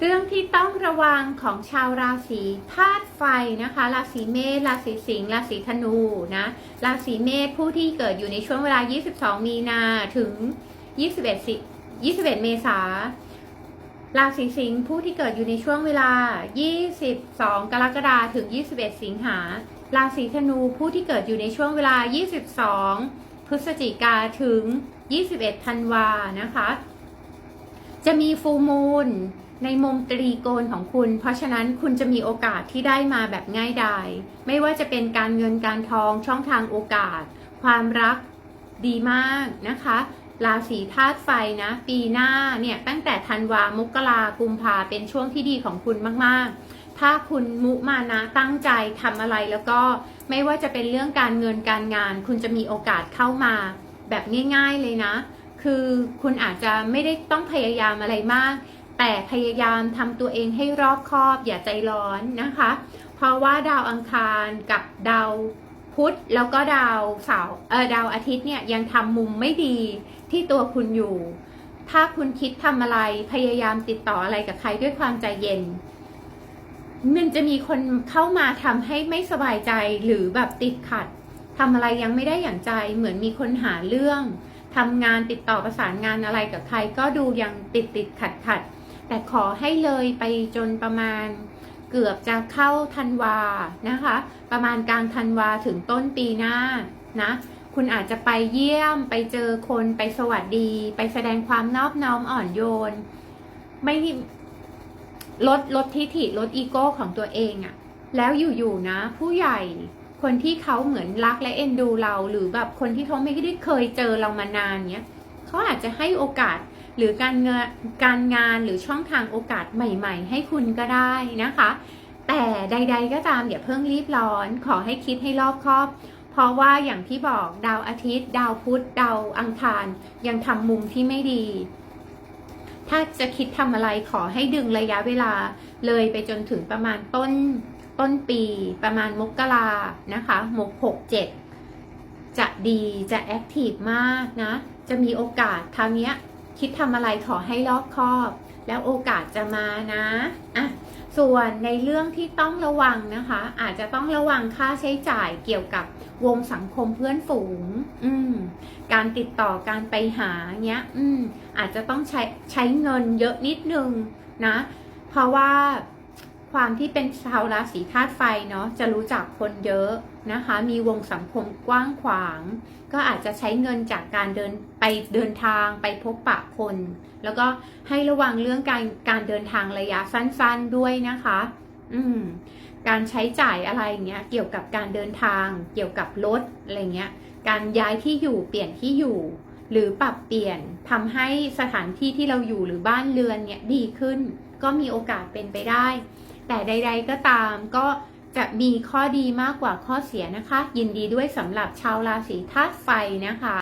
เรื่องที่ต้องระวังของชาวราศีธาตุไฟนะคะ ราศีเมษ ราศีสิงห์ ราศีธนูนะ ราศีเมษผู้ที่เกิดอยู่ในช่วงเวลา 22 มีนาถึง 21สิ21 เมษา ราศีสิงห์ผู้ที่เกิดอยู่ในช่วงเวลา 22 กรกฎาคมถึง 21 สิงหา ราศีธนูผู้ที่เกิดอยู่ในช่วงเวลา 22 พฤศจิกาถึง 21 ธันวานะคะ จะมีฟูมูล ในมุมตรีโกณของคุณ เพราะฉะนั้นคุณจะมีโอกาสที่ได้มาแบบง่ายดาย ไม่ว่าจะเป็นการเงินการทองช่องทางโอกาส ความรักดีมากนะคะราศีธาตุไฟนะ ปีหน้าเนี่ยตั้งแต่ธันวามกรากุมภาเป็นช่วงที่ดีของคุณมากๆ ถ้าคุณมุมานะตั้งใจทำอะไรแล้วก็ไม่ว่าจะเป็นเรื่องการเงินการงาน คุณจะมีโอกาสเข้ามาแบบง่าย ๆเลยนะ คือคุณอาจจะไม่ได้ต้องพยายามอะไรมาก แต่พยายามทำตัวเองให้รอบคอบอย่าใจร้อนนะคะ เพราะว่าดาวอังคารกับดาวพุธแล้วก็ดาวเสาร์เออดาวอาทิตย์เนี่ยยังทำมุมไม่ดีที่ตัวคุณอยู่ ถ้าคุณคิดทำอะไรพยายามติดต่ออะไรกับใครด้วยความใจเย็น มันจะมีคนเข้ามาทำให้ไม่สบายใจหรือแบบติดขัดทำอะไรยังไม่ได้อย่างใจเหมือนมีคนหาเรื่องทำงานติดต่อประสานงานอะไรกับใครก็ดูยังติดติดขัดขัด แต่ขอให้เลยไปจนประมาณเกือบจะเข้าธันวานะคะ ประมาณกลางธันวาถึงต้นปีหน้านะ คุณอาจจะไปเยี่ยมไปเจอคนไปสวัสดี ไปแสดงความนอบน้อมอ่อนโยน ไม่ลดลดทิฐิลดอีโก้ของตัวเองอะแล้วอยู่ๆนะ ผู้ใหญ่คนที่เขาเหมือนรักและเอ็นดูเรา หรือแบบคนที่เขาไม่ได้เคยเจอเรามานานเนี้ยเขาอาจจะให้โอกาส หรือการเงินการงานหรือช่องทางโอกาสใหม่ ๆ ให้คุณก็ได้นะคะ แต่ใด ๆ ก็ตามอย่าเพิ่งรีบร้อน ขอให้คิดให้รอบคอบ เพราะว่าอย่างที่บอกดาวอาทิตย์ ดาวพุธดาวอังคาร ยังทำมุมที่ไม่ดี ถ้าจะคิดทำอะไรขอให้ดึงระยะเวลาเลยไปจนถึงประมาณต้นต้นปีประมาณมกรานะคะมกหกเจ็ดจะดีจะแอคทีฟมากนะ จะมีโอกาสคราวเนี้ย คิดทำอะไรขอให้รอบคอบ แล้วโอกาสจะมานะอะส่วนในเรื่องที่ต้องระวังนะคะ อาจจะต้องระวังค่าใช้จ่ายเกี่ยวกับวงสังคมเพื่อนฝูง อืม การติดต่อการไปหาเนี้ย อืม อาจจะต้องใช้ใช้เงินเยอะนิดนึงนะ เพราะว่าความที่เป็นชาวราศีธาตุไฟเนาะจะรู้จักคนเยอะ นะคะ มีวงสังคมกว้างขวาง ก็อาจจะใช้เงินจากการเดินไปเดินทางไปพบปะคน แล้วก็ให้ระวังเรื่องการการเดินทางระยะสั้นๆด้วยนะคะ อืมการใช้จ่ายอะไรเงี้ยเกี่ยวกับการเดินทาง เกี่ยวกับรถอะไรเงี้ย การย้ายที่อยู่เปลี่ยนที่อยู่ หรือปรับเปลี่ยนทำให้สถานที่ที่เราอยู่หรือบ้านเรือนเนี่ยดีขึ้น ก็มีโอกาสเป็นไปได้ แต่ใด ๆ ก็ตามก็ จะมีข้อดีมากกว่าข้อเสียนะคะ ยินดีด้วยสำหรับชาวราศีธาตุไฟนะคะ